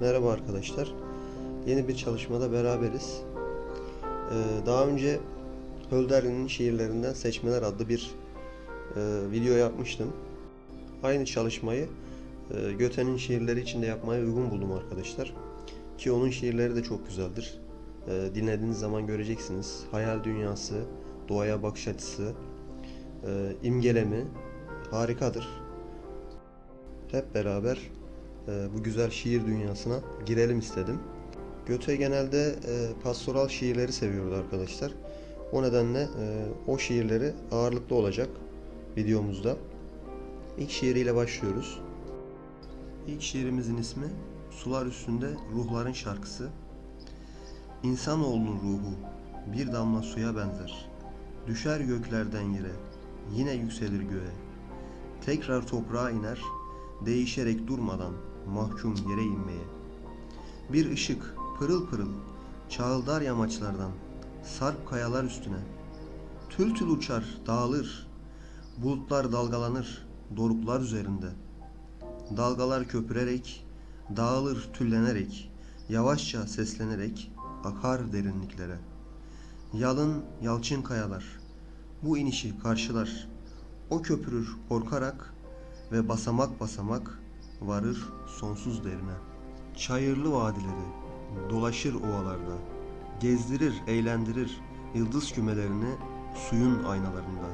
Merhaba arkadaşlar. Yeni bir çalışmada beraberiz. Ee, daha önce Hölderlin'in şiirlerinden Seçmeler adlı bir e, video yapmıştım. Aynı çalışmayı e, Göte'nin şiirleri için de yapmaya uygun buldum arkadaşlar. Ki onun şiirleri de çok güzeldir. E, dinlediğiniz zaman göreceksiniz. Hayal dünyası, doğaya bakış açısı, e, imgelemi harikadır. Hep beraber bu güzel şiir dünyasına girelim istedim. Göte genelde e, pastoral şiirleri seviyordu arkadaşlar. O nedenle e, o şiirleri ağırlıklı olacak videomuzda. İlk şiiriyle başlıyoruz. İlk şiirimizin ismi Sular Üstünde Ruhların Şarkısı. İnsanoğlunun ruhu bir damla suya benzer. Düşer göklerden yere, yine yükselir göğe. Tekrar toprağa iner, değişerek durmadan mahkum yere inmeye. Bir ışık pırıl pırıl çağıldar yamaçlardan sarp kayalar üstüne. Tül tül uçar, dağılır. Bulutlar dalgalanır doruklar üzerinde. Dalgalar köpürerek, dağılır tüllenerek, yavaşça seslenerek akar derinliklere. Yalın yalçın kayalar bu inişi karşılar. O köpürür korkarak ve basamak basamak varır sonsuz derine. Çayırlı vadileri dolaşır ovalarda, gezdirir, eğlendirir yıldız kümelerini suyun aynalarında.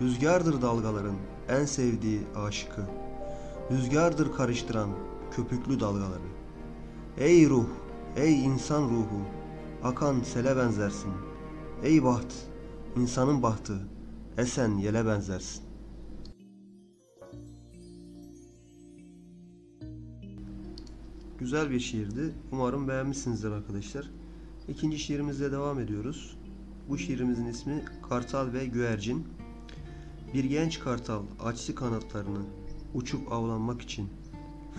Rüzgardır dalgaların en sevdiği aşıkı, rüzgardır karıştıran köpüklü dalgaları. Ey ruh, ey insan ruhu, akan sele benzersin. Ey baht, insanın bahtı, esen yele benzersin. Güzel bir şiirdi. Umarım beğenmişsinizdir arkadaşlar. İkinci şiirimizle devam ediyoruz. Bu şiirimizin ismi Kartal ve Güvercin. Bir genç kartal açtı kanatlarını uçup avlanmak için.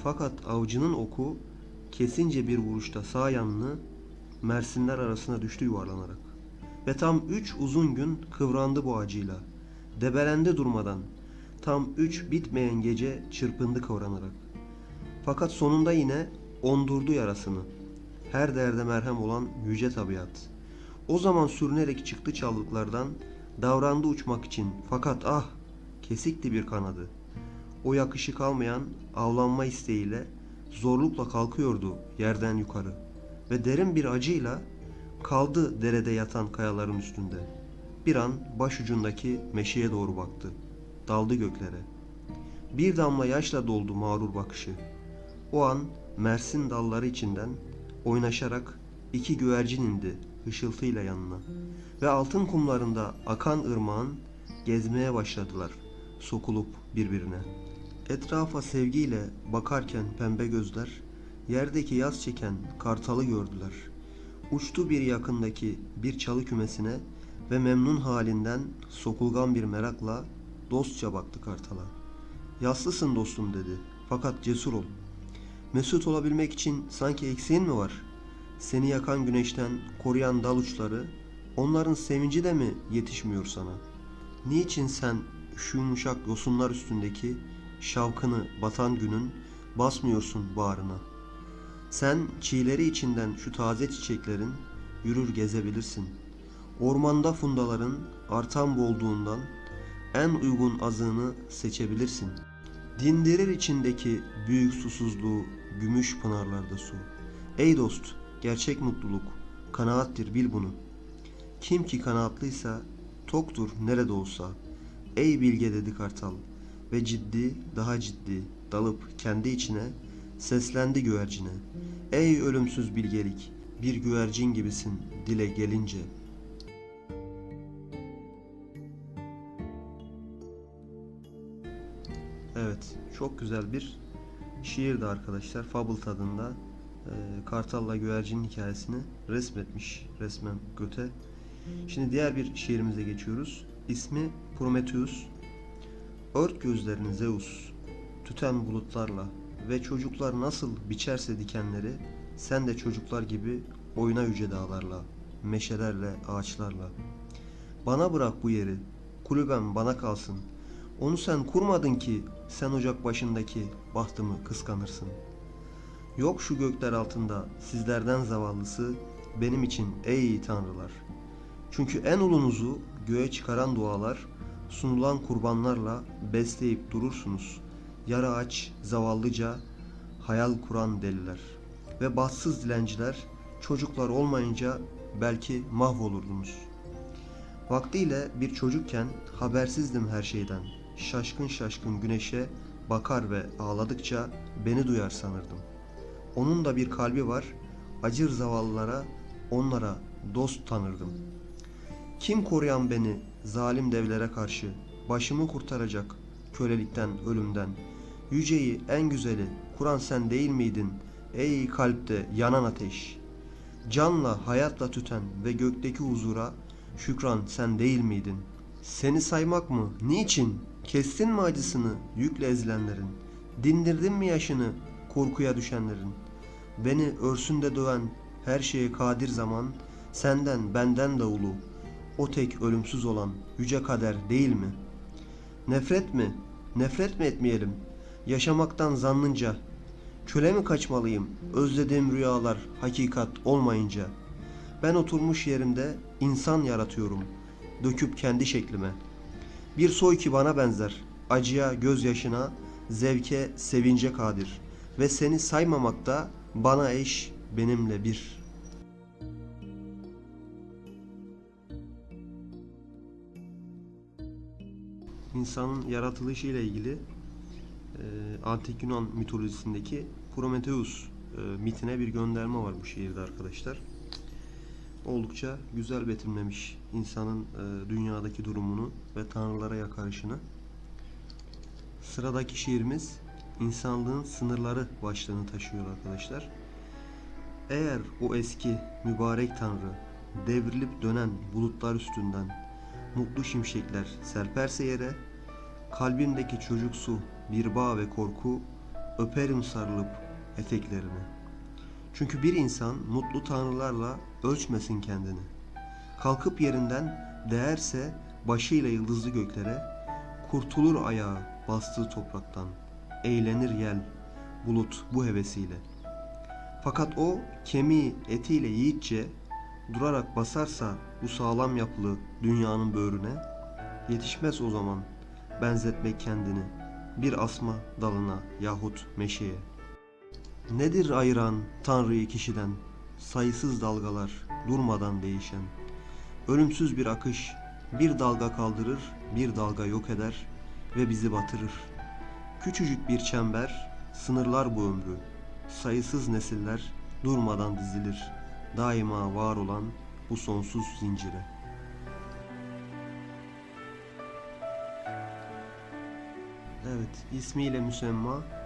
Fakat avcının oku kesince bir vuruşta sağ yanını mersinler arasına düştü yuvarlanarak. Ve tam üç uzun gün kıvrandı bu acıyla. Debelendi durmadan. Tam üç bitmeyen gece çırpındı kıvranarak. Fakat sonunda yine ondurdu yarasını. Her derde merhem olan yüce tabiat. O zaman sürünerek çıktı çalılıklardan, davrandı uçmak için. Fakat ah, kesikti bir kanadı. O yakışık almayan avlanma isteğiyle zorlukla kalkıyordu yerden yukarı ve derin bir acıyla kaldı derede yatan kayaların üstünde. Bir an başucundaki meşeye doğru baktı. Daldı göklere. Bir damla yaşla doldu mağrur bakışı. O an Mersin dalları içinden oynaşarak iki güvercin indi hışıltıyla yanına ve altın kumlarında akan ırmağın gezmeye başladılar sokulup birbirine. Etrafa sevgiyle bakarken pembe gözler yerdeki yaz çeken kartalı gördüler. Uçtu bir yakındaki bir çalı kümesine ve memnun halinden sokulgan bir merakla dostça baktı kartala. Yaslısın dostum dedi fakat cesur ol. Mesut olabilmek için sanki eksiğin mi var? Seni yakan güneşten koruyan dal uçları, onların sevinci de mi yetişmiyor sana? Niçin sen şu yumuşak yosunlar üstündeki şavkını batan günün basmıyorsun bağrına? Sen çiğleri içinden şu taze çiçeklerin yürür gezebilirsin. Ormanda fundaların artan bolduğundan en uygun azığını seçebilirsin. Dindirir içindeki büyük susuzluğu gümüş pınarlarda su. Ey dost, gerçek mutluluk kanaattir bil bunu. Kim ki kanaatlıysa toktur nerede olsa. Ey bilge dedi kartal ve ciddi daha ciddi dalıp kendi içine seslendi güvercine. Ey ölümsüz bilgelik bir güvercin gibisin dile gelince. Evet, çok güzel bir şiirdi arkadaşlar. Fable tadında e, Kartal'la güvercinin hikayesini resmetmiş resmen Göte. Şimdi diğer bir şiirimize geçiyoruz. İsmi Prometheus. Ört gözlerini Zeus, tüten bulutlarla ve çocuklar nasıl biçerse dikenleri, sen de çocuklar gibi oyna yüce dağlarla, meşelerle, ağaçlarla. Bana bırak bu yeri, kulübem bana kalsın. Onu sen kurmadın ki sen ocak başındaki bahtımı kıskanırsın. Yok şu gökler altında sizlerden zavallısı benim için ey tanrılar. Çünkü en ulunuzu göğe çıkaran dualar, sunulan kurbanlarla besleyip durursunuz. Yarı aç, zavallıca, hayal kuran deliler. Ve bahtsız dilenciler, çocuklar olmayınca belki mahvolurdunuz. Vaktiyle bir çocukken habersizdim her şeyden. Şaşkın şaşkın güneşe bakar ve ağladıkça beni duyar sanırdım. Onun da bir kalbi var, acır zavallılara, onlara dost tanırdım. Kim koruyan beni zalim devlere karşı, başımı kurtaracak kölelikten, ölümden. Yüceyi, en güzeli, kuran sen değil miydin? Ey kalpte yanan ateş. Canla, hayatla tüten ve gökteki huzura şükran sen değil miydin? Seni saymak mı? Niçin? Kestin mi acısını yükle ezilenlerin? Dindirdin mi yaşını korkuya düşenlerin? Beni örsünde döven her şeye kadir zaman senden benden de ulu. O tek ölümsüz olan yüce kader değil mi? Nefret mi? Nefret mi etmeyelim? Yaşamaktan zannınca Köle mi kaçmalıyım? Özlediğim rüyalar hakikat olmayınca. Ben oturmuş yerimde insan yaratıyorum. Döküp kendi şeklime. Bir soy ki bana benzer. Acıya, gözyaşına, zevke, sevince kadir. Ve seni saymamakta bana eş, benimle bir. İnsanın yaratılışı ile ilgili e, Antik Yunan mitolojisindeki Prometheus e, mitine bir gönderme var bu şiirde arkadaşlar. Oldukça güzel betimlemiş insanın e, dünyadaki durumunu ve tanrılara yakarışını. Sıradaki şiirimiz insanlığın sınırları başlığını taşıyor arkadaşlar. Eğer o eski mübarek tanrı devrilip dönen bulutlar üstünden mutlu şimşekler serperse yere kalbimdeki çocuksu bir bağ ve korku öperim sarılıp eteklerini. Çünkü bir insan mutlu tanrılarla ölçmesin kendini. Kalkıp yerinden değerse başıyla yıldızlı göklere, kurtulur ayağı bastığı topraktan, eğlenir yel, bulut bu hevesiyle. Fakat o kemiği etiyle yiğitçe durarak basarsa bu sağlam yapılı dünyanın böğrüne, yetişmez o zaman benzetmek kendini bir asma dalına yahut meşeye. Nedir ayıran Tanrı'yı kişiden? Sayısız dalgalar durmadan değişen. Ölümsüz bir akış bir dalga kaldırır, bir dalga yok eder ve bizi batırır. Küçücük bir çember sınırlar bu ömrü. Sayısız nesiller durmadan dizilir. Daima var olan bu sonsuz zincire. Evet, ismiyle müsemma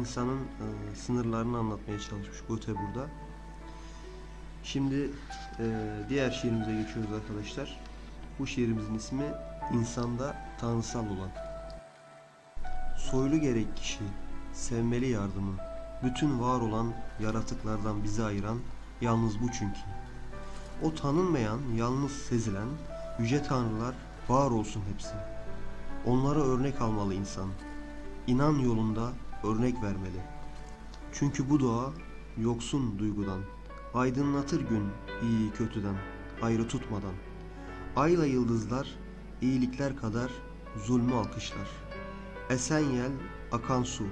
insanın e, sınırlarını anlatmaya çalışmış Goethe burada. Şimdi e, diğer şiirimize geçiyoruz arkadaşlar. Bu şiirimizin ismi insanda tanrısal olan. Soylu gerek kişi, sevmeli yardımı, bütün var olan yaratıklardan bizi ayıran yalnız bu çünkü. O tanınmayan, yalnız sezilen yüce tanrılar var olsun hepsi. Onlara örnek almalı insan. İnan yolunda örnek vermeli. Çünkü bu doğa yoksun duygudan, aydınlatır gün iyi kötüden, ayrı tutmadan. Ayla yıldızlar iyilikler kadar zulmü alkışlar. Esen yel, akan su,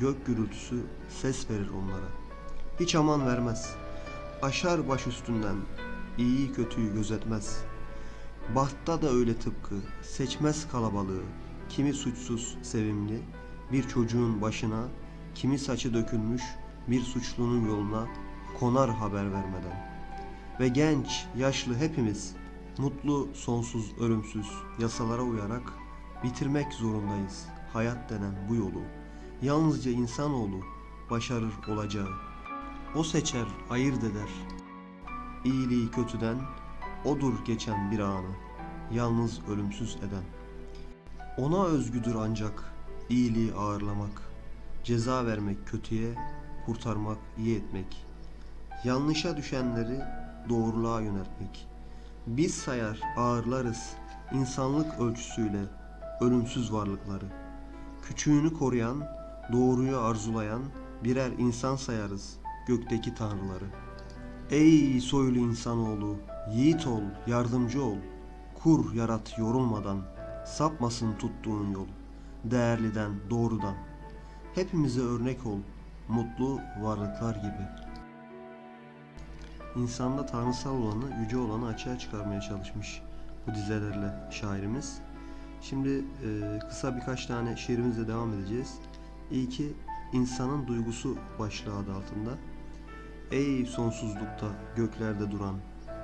gök gürültüsü ses verir onlara. Hiç aman vermez. Aşar baş üstünden, iyi kötüyü gözetmez. Bahtta da öyle tıpkı, seçmez kalabalığı. Kimi suçsuz, sevimli, bir çocuğun başına, kimi saçı dökülmüş, bir suçlunun yoluna konar haber vermeden. Ve genç, yaşlı hepimiz mutlu, sonsuz, ölümsüz yasalara uyarak bitirmek zorundayız hayat denen bu yolu. Yalnızca insanoğlu başarır olacağı. O seçer, ayırt eder. İyiliği kötüden, odur geçen bir anı, yalnız ölümsüz eden. Ona özgüdür ancak iyiliği ağırlamak, ceza vermek kötüye, kurtarmak iyi etmek. Yanlışa düşenleri doğruluğa yöneltmek. Biz sayar ağırlarız insanlık ölçüsüyle ölümsüz varlıkları. Küçüğünü koruyan, doğruyu arzulayan, birer insan sayarız gökteki tanrıları. Ey soylu insanoğlu, yiğit ol, yardımcı ol. Kur yarat yorulmadan, sapmasın tuttuğun yol. Değerliden, doğrudan. Hepimize örnek ol, mutlu varlıklar gibi. İnsanda tanrısal olanı, yüce olanı açığa çıkarmaya çalışmış bu dizelerle şairimiz. Şimdi e, kısa birkaç tane şiirimizle devam edeceğiz. İlki insanın duygusu başlığı adı altında. Ey sonsuzlukta göklerde duran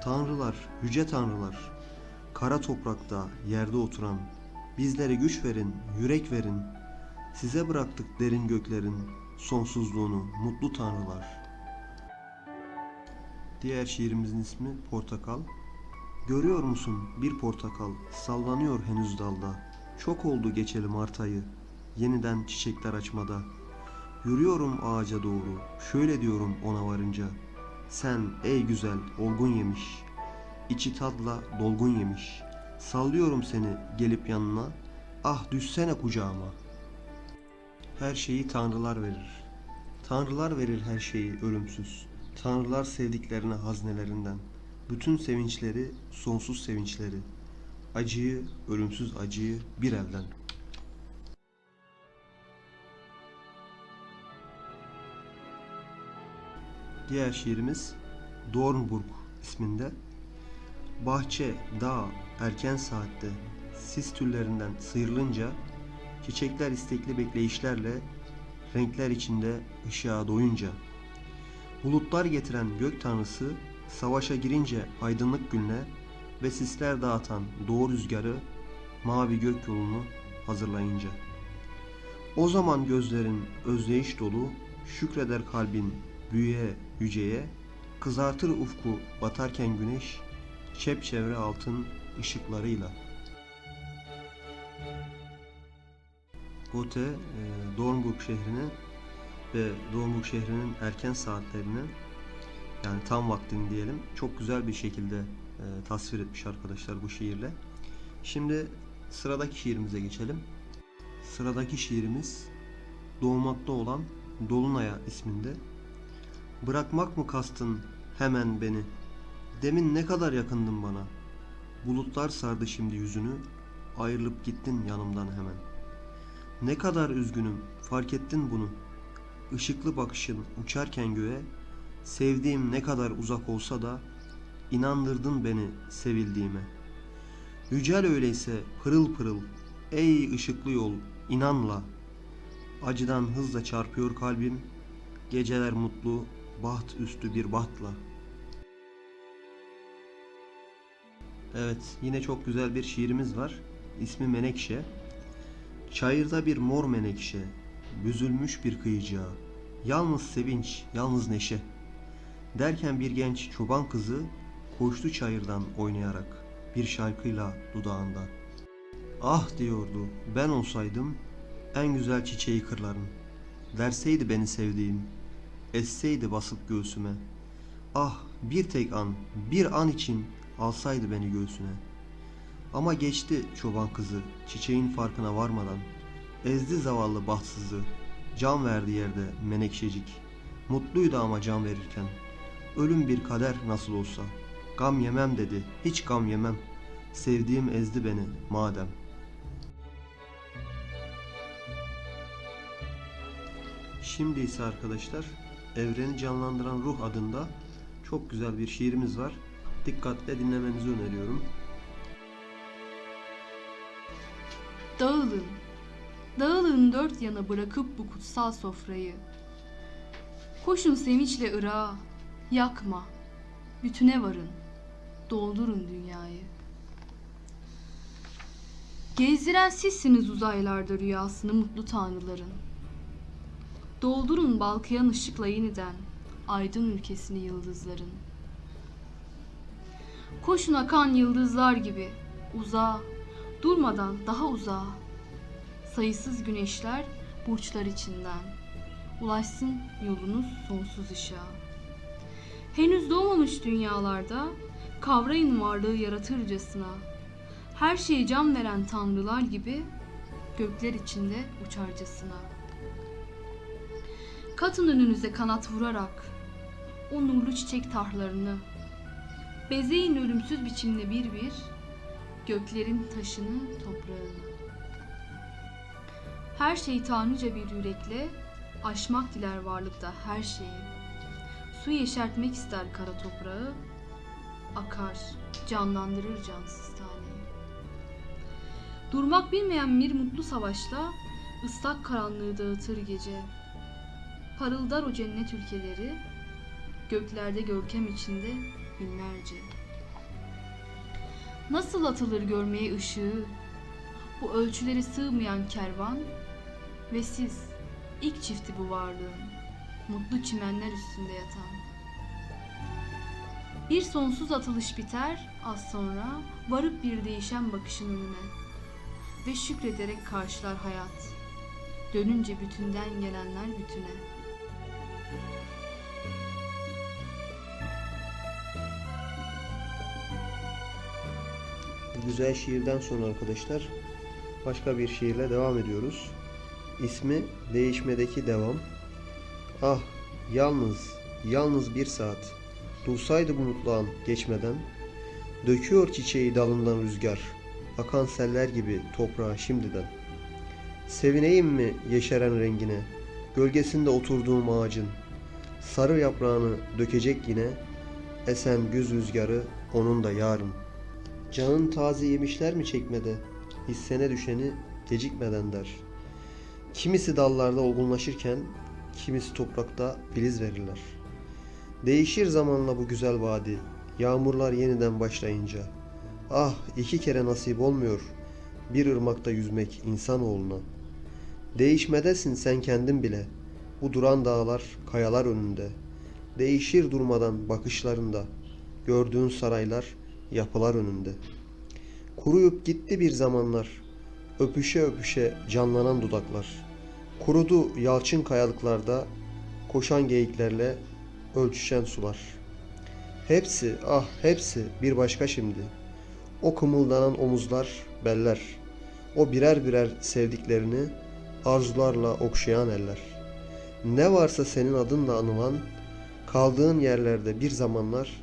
tanrılar, yüce tanrılar, kara toprakta yerde oturan bizlere güç verin, yürek verin. Size bıraktık derin göklerin sonsuzluğunu mutlu tanrılar. Diğer şiirimizin ismi Portakal. Görüyor musun bir portakal sallanıyor henüz dalda. Çok oldu geçeli Mart ayı. Yeniden çiçekler açmada. Yürüyorum ağaca doğru. Şöyle diyorum ona varınca. Sen ey güzel olgun yemiş. içi tadla dolgun yemiş. Sallıyorum seni gelip yanına. Ah düşsene kucağıma. Her şeyi tanrılar verir. Tanrılar verir her şeyi ölümsüz. Tanrılar sevdiklerine haznelerinden. Bütün sevinçleri, sonsuz sevinçleri. Acıyı, ölümsüz acıyı bir elden. Diğer şiirimiz Dornburg isminde. Bahçe, dağ, erken saatte sis tüllerinden sıyrılınca çiçekler istekli bekleyişlerle renkler içinde ışığa doyunca bulutlar getiren gök tanrısı savaşa girince aydınlık günle ve sisler dağıtan doğu rüzgarı mavi gök yolunu hazırlayınca. O zaman gözlerin özleyiş dolu, şükreder kalbin büyüye yüceye, kızartır ufku batarken güneş, çepçevre altın ışıklarıyla. Goethe, e, Dornburg şehrini ve Dornburg şehrinin erken saatlerini yani tam vaktini diyelim çok güzel bir şekilde e, tasvir etmiş arkadaşlar bu şiirle. Şimdi sıradaki şiirimize geçelim. Sıradaki şiirimiz Doğmakta olan Dolunay'a isminde. Bırakmak mı kastın hemen beni? Demin ne kadar yakındın bana. Bulutlar sardı şimdi yüzünü, ayrılıp gittin yanımdan hemen. Ne kadar üzgünüm, fark ettin bunu. Işıklı bakışın uçarken göğe, sevdiğim ne kadar uzak olsa da, inandırdın beni sevildiğime. Yücel öyleyse pırıl pırıl, ey ışıklı yol, inanla. Acıdan hızla çarpıyor kalbim, geceler mutlu, baht üstü bir bahtla. Evet, yine çok güzel bir şiirimiz var. İsmi Menekşe. Çayırda bir mor menekşe, büzülmüş bir kıyıcığa. Yalnız sevinç, yalnız neşe. Derken bir genç çoban kızı koştu çayırdan oynayarak bir şarkıyla dudağında. Ah diyordu, ben olsaydım en güzel çiçeği kırlarım. Verseydi beni sevdiğim, esseydi basıp göğsüme. Ah bir tek an, bir an için alsaydı beni göğsüne. Ama geçti çoban kızı çiçeğin farkına varmadan. Ezdi zavallı bahtsızı, can verdi yerde menekşecik. Mutluydu ama can verirken. Ölüm bir kader nasıl olsa. Gam yemem dedi, hiç gam yemem. Sevdiğim ezdi beni madem. Şimdi ise arkadaşlar Evreni Canlandıran Ruh adında çok güzel bir şiirimiz var. Dikkatle dinlemenizi öneriyorum. Dağılın, dağılın dört yana bırakıp bu kutsal sofrayı. Koşun sevinçle Irak'a, yakma, bütüne varın, doldurun dünyayı. Gezdiren sizsiniz uzaylarda rüyasını mutlu tanrıların. Doldurun balkıyan ışıkla yeniden aydın ülkesini yıldızların. Koşun akan yıldızlar gibi uzağa, durmadan daha uzağa. Sayısız güneşler burçlar içinden. Ulaşsın yolunuz sonsuz ışığa. Henüz doğmamış dünyalarda kavrayın varlığı yaratırcasına. Her şeye can veren tanrılar gibi gökler içinde uçarcasına. Katın önünüze kanat vurarak o nurlu çiçek tahlarını bezeyin ölümsüz biçimde bir bir göklerin taşını toprağını. Her şeyi tanrıca bir yürekle aşmak diler varlıkta her şeyi. Su yeşertmek ister kara toprağı, akar, canlandırır cansız taneyi. Durmak bilmeyen bir mutlu savaşla ıslak karanlığı dağıtır gece. Parıldar o cennet ülkeleri, göklerde görkem içinde binlerce. Nasıl atılır görmeye ışığı, bu ölçüleri sığmayan kervan ve siz ilk çifti bu varlığın, mutlu çimenler üstünde yatan. Bir sonsuz atılış biter, az sonra varıp bir değişen bakışın önüne ve şükrederek karşılar hayat. Dönünce bütünden gelenler bütüne. Güzel şiirden sonra arkadaşlar başka bir şiirle devam ediyoruz. İsmi Değişmedeki Devam. Ah yalnız, yalnız bir saat. Dursaydı bu mutlu an geçmeden. Döküyor çiçeği dalından rüzgar. Akan seller gibi toprağa şimdiden. Sevineyim mi yeşeren rengine? Gölgesinde oturduğum ağacın. Sarı yaprağını dökecek yine. Esen güz rüzgarı onun da yarın. Canın taze yemişler mi çekmede? Hissene düşeni gecikmeden der. Kimisi dallarda olgunlaşırken, kimisi toprakta filiz verirler. Değişir zamanla bu güzel vadi, yağmurlar yeniden başlayınca. Ah iki kere nasip olmuyor, bir ırmakta yüzmek insanoğluna. Değişmedesin sen kendin bile, bu duran dağlar, kayalar önünde. Değişir durmadan bakışlarında, gördüğün saraylar, yapılar önünde. Kuruyup gitti bir zamanlar, öpüşe öpüşe canlanan dudaklar. Kurudu yalçın kayalıklarda, koşan geyiklerle ölçüşen sular. Hepsi, ah hepsi bir başka şimdi. O kımıldanan omuzlar, beller. O birer birer sevdiklerini arzularla okşayan eller. Ne varsa senin adınla anılan, kaldığın yerlerde bir zamanlar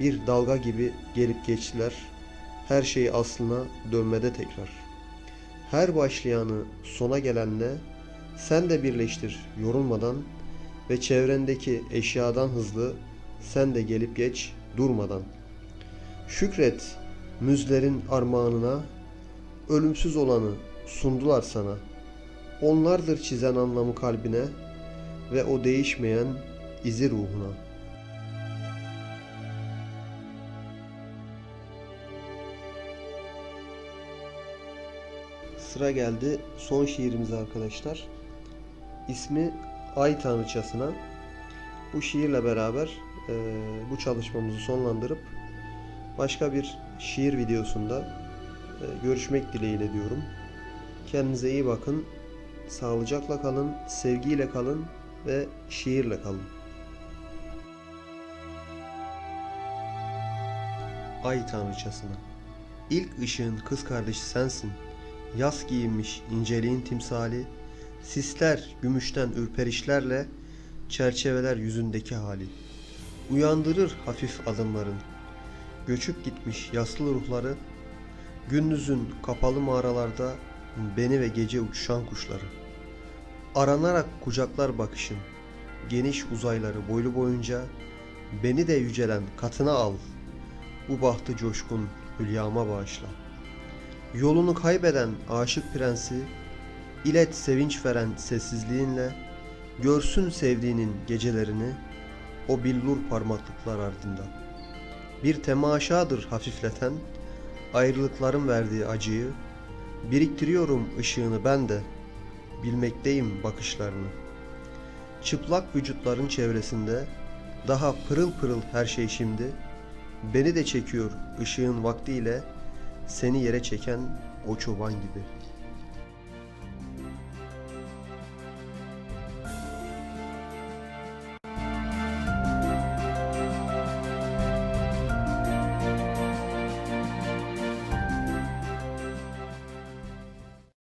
bir dalga gibi gelip geçtiler. Her şey aslına dönmede tekrar. Her başlayanı sona gelenle sen de birleştir yorulmadan ve çevrendeki eşyadan hızlı sen de gelip geç durmadan. Şükret müzlerin armağanına ölümsüz olanı sundular sana. Onlardır çizen anlamı kalbine ve o değişmeyen izi ruhuna. Sıra geldi son şiirimize arkadaşlar. İsmi Ay Tanrıçasına. Bu şiirle beraber e, bu çalışmamızı sonlandırıp başka bir şiir videosunda e, görüşmek dileğiyle diyorum. Kendinize iyi bakın. Sağlıcakla kalın, sevgiyle kalın ve şiirle kalın. Ay Tanrıçasına İlk ışığın kız kardeşi sensin. Yas giyinmiş inceliğin timsali, sisler gümüşten ürperişlerle çerçeveler yüzündeki hali. Uyandırır hafif adımların, göçüp gitmiş yaslı ruhları, gündüzün kapalı mağaralarda beni ve gece uçuşan kuşları. Aranarak kucaklar bakışın, geniş uzayları boylu boyunca, beni de yücelen katına al, bu bahtı coşkun hülyama bağışla. Yolunu kaybeden aşık prensi, ilet sevinç veren sessizliğinle, görsün sevdiğinin gecelerini, o billur parmaklıklar ardında. Bir temaşadır hafifleten, ayrılıkların verdiği acıyı, biriktiriyorum ışığını ben de, bilmekteyim bakışlarını. Çıplak vücutların çevresinde, daha pırıl pırıl her şey şimdi, beni de çekiyor ışığın vaktiyle, seni yere çeken o çoban gibi.''